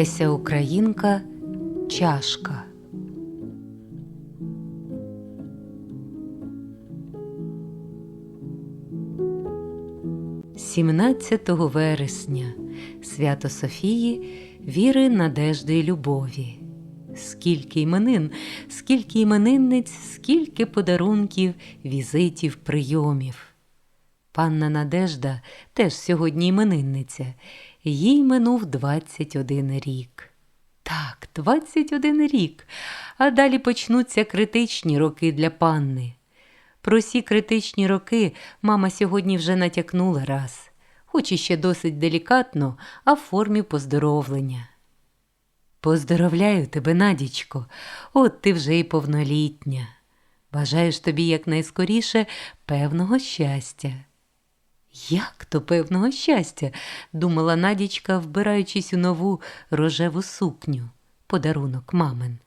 Леся Українка Чашка. Сімнадцятого вересня свято Софії, віри, надежди й любові. Скільки іменин, скільки іменинниць, скільки подарунків, візитів, прийомів. Панна Надежда теж сьогодні іменинниця. Їй минув 21 рік. Так, 21 рік. А далі почнуться критичні роки для панни. Про ці критичні роки мама сьогодні вже натякнула раз, хоч і ще досить делікатно, а в формі поздоровлення. Поздоровляю тебе, Надічко, от ти вже й повнолітня. Бажаю ж тобі якнайскоріше певного щастя. Як то певного щастя, думала Надічка, вбираючись у нову рожеву сукню, подарунок мамин.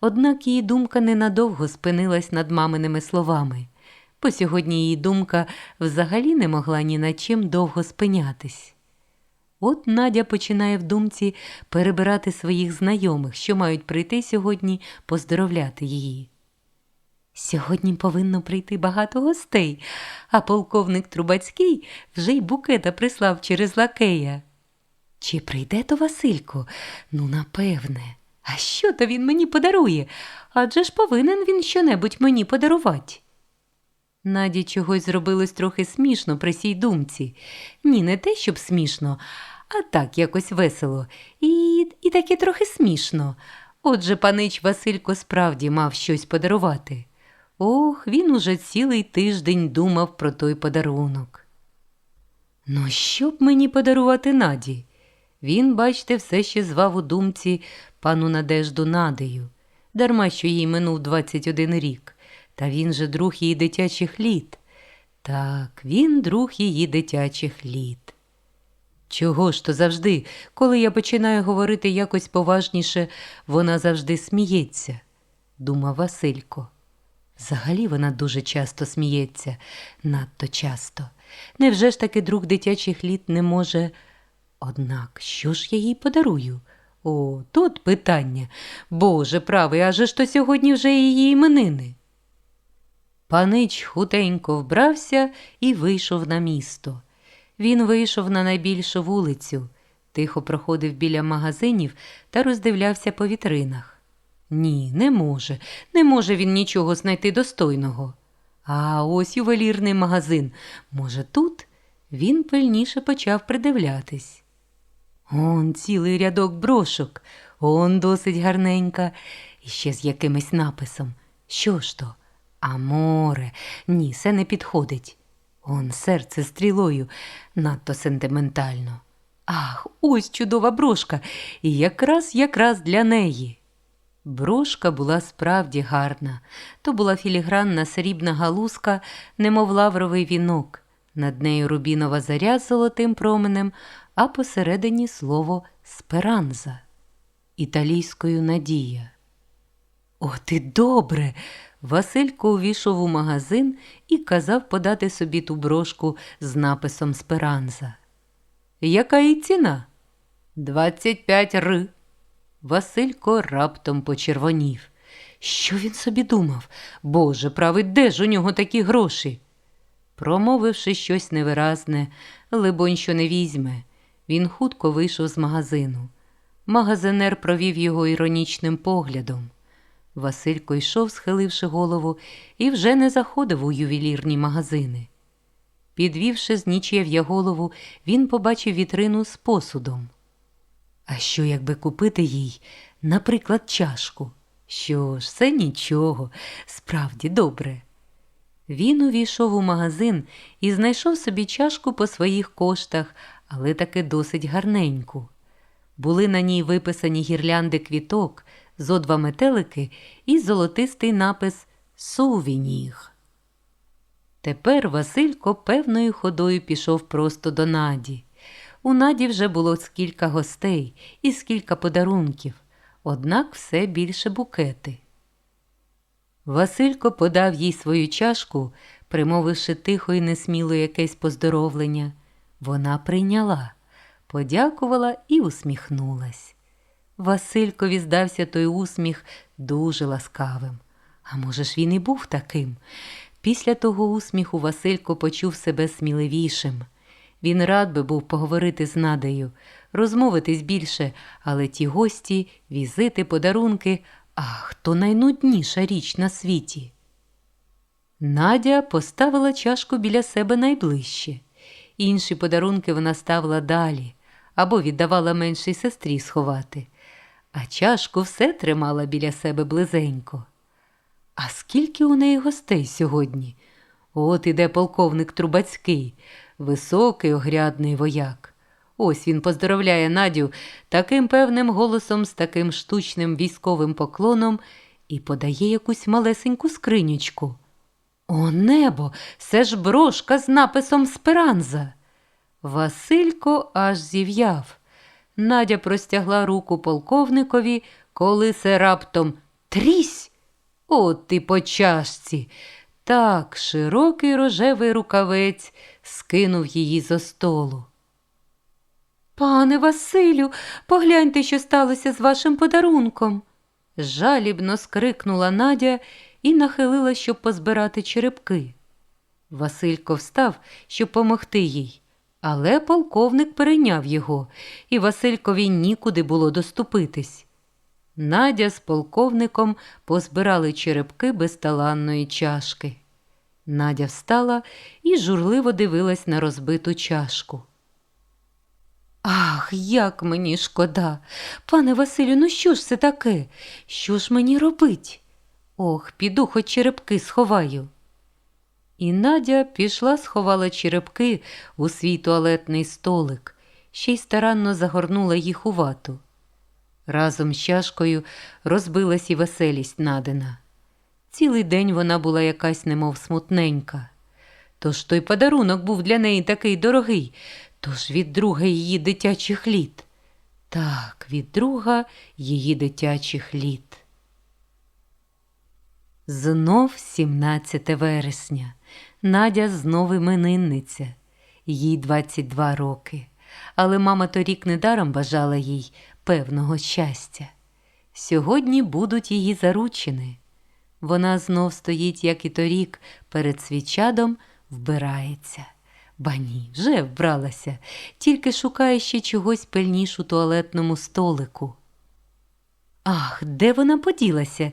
Однак її думка ненадовго спинилась над маминими словами, бо сьогодні її думка взагалі не могла ні над чим довго спинятись. От Надя починає в думці перебирати своїх знайомих, що мають прийти сьогодні поздоровляти її. Сьогодні повинно прийти багато гостей, а полковник Трубацький вже й букета прислав через лакея. Чи прийде то Василько? Ну, напевне. А що то він мені подарує? Адже ж повинен він щонебудь мені подарувати. Наді чогось зробилось трохи смішно при сій думці. Ні, не те, щоб смішно, а так якось весело. І, і таки трохи смішно. Отже, панич Василько справді мав щось подарувати. Ох, він уже цілий тиждень думав про той подарунок. Ну, що б мені подарувати Наді? Він, бачте, все ще звав у думці пану Надежду Надею, дарма що їй минув 21 рік, та він же друг її дитячих літ. Так, він друг її дитячих літ. Чого ж то завжди, коли я починаю говорити якось поважніше, вона завжди сміється, думав Василько. Взагалі вона дуже часто сміється, надто часто. Невже ж таки друг дитячих літ не може. Однак, що ж я їй подарую? О, тут питання. Боже правий, аже ж то сьогодні вже її іменини. Панич хутенько вбрався і вийшов на місто. Він вийшов на найбільшу вулицю, тихо проходив біля магазинів та роздивлявся по вітринах. Ні, не може, не може він нічого знайти достойного. А ось ювелірний магазин. Може, тут? Він пильніше почав придивлятись. Он цілий рядок брошок, он досить гарненька, і ще з якимось написом. Що ж то? Аморе, ні, це не підходить. Он серце стрілою, надто сентиментально. Ах, ось чудова брошка, і якраз якраз для неї. Брошка була справді гарна. То була філігранна срібна галузка, немов лавровий вінок. Над нею рубінова заря з золотим променем, а посередині слово сперанза італійською надія. От і добре. Василько увійшов у магазин і казав подати собі ту брошку з написом Сперанза. Яка її ціна? Двадцять п'ять ри. Василько раптом почервонів. Що він собі думав? Боже правий, де ж у нього такі гроші? Промовивши щось невиразне, либонь, що не візьме, він хутко вийшов з магазину. Магазинер провів його іронічним поглядом. Василько йшов, схиливши голову, і вже не заходив у ювелірні магазини. Підвівши з нічев'я голову, він побачив вітрину з посудом. А що, якби купити їй, наприклад, чашку? Що ж, це нічого, справді добре. Він увійшов у магазин і знайшов собі чашку по своїх коштах, але таки досить гарненьку. Були на ній виписані гірлянди квіток, зо два метелики і золотистий напис Сувініг. Тепер Василько певною ходою пішов просто до Наді. У Наді вже було скілька гостей і скілька подарунків, однак все більше букети. Василько подав їй свою чашку, примовивши тихо і несміло якесь поздоровлення. Вона прийняла, подякувала і усміхнулась. Василькові здався той усміх дуже ласкавим. А може ж він і був таким. Після того усміху Василько почув себе сміливішим. Він рад би був поговорити з Надею, розмовитись більше, але ті гості, візити, подарунки ах, то найнудніша річ на світі. Надя поставила чашку біля себе найближче. Інші подарунки вона ставила далі або віддавала меншій сестрі сховати, а чашку все тримала біля себе близенько. А скільки у неї гостей сьогодні? От іде полковник Трубацький, високий огрядний вояк. Ось він поздоровляє Надю таким певним голосом з таким штучним військовим поклоном і подає якусь малесеньку скринючку. О, небо, це ж брошка з написом Сперанза. Василько аж зів'яв. Надя простягла руку полковникові, коли се раптом трісь. От ти по чашці. Так широкий рожевий рукавець скинув її зо столу. Пане Василю, погляньте, що сталося з вашим подарунком. жалібно скрикнула Надя і нахилила, щоб позбирати черепки. Василько встав, щоб помогти їй, але полковник перейняв його, і Василькові нікуди було доступитись. Надя з полковником позбирали черепки безталанної чашки. Надя встала і журливо дивилась на розбиту чашку. Ах, як мені шкода. Пане Василю, ну що ж це таке? Що ж мені робить? Ох, піду хоч черепки сховаю. І Надя пішла, сховала черепки у свій туалетний столик, ще й старанно загорнула їх у вату. Разом з чашкою розбилась і веселість Надина. Цілий день вона була якась немов смутненька. Тож той подарунок був для неї такий дорогий, тож від друга її дитячих літ. Так, від друга її дитячих літ. Знов 17 вересня. Надя знов іменинниця. Їй 22 роки. Але мама торік недаром бажала їй певного щастя. Сьогодні будуть її заручини. Вона знов стоїть, як і торік, перед свічадом вбирається. Ба ні, вже вбралася, тільки шукає ще чогось пильніш у туалетному столику. Ах, де вона поділася?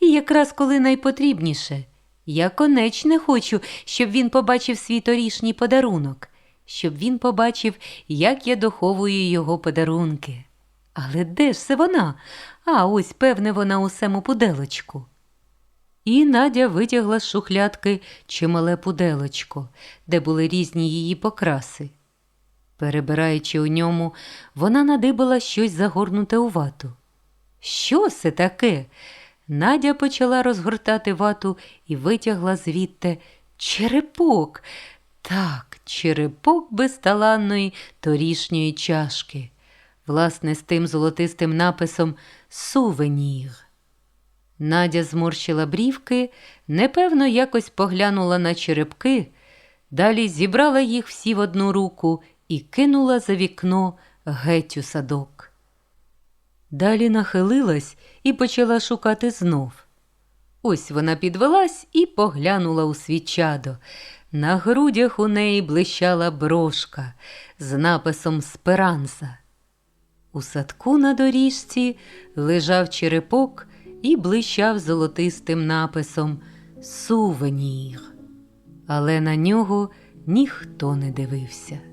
І якраз коли найпотрібніше. Я конечне хочу, щоб він побачив свій торішній подарунок, щоб він побачив, як я доховую його подарунки. Але де ж це вона? А ось, певне, вона у сему пуделочку. І Надя витягла з шухлядки чимале пуделочко, де були різні її покраси. Перебираючи у ньому, вона надибала щось загорнуте у вату. Що це таке? Надя почала розгортати вату і витягла звідти черепок. Так, черепок безталанної торішньої чашки, власне, з тим золотистим написом Сувенір. Надя зморщила брівки, непевно якось поглянула на черепки, далі зібрала їх всі в одну руку і кинула за вікно геть у садок. Далі нахилилась і почала шукати знов. Ось вона підвелась і поглянула у свічадо. На грудях у неї блищала брошка з написом Сперанса. У садку на доріжці лежав черепок і блищав золотистим написом Сувенір. Але на нього ніхто не дивився.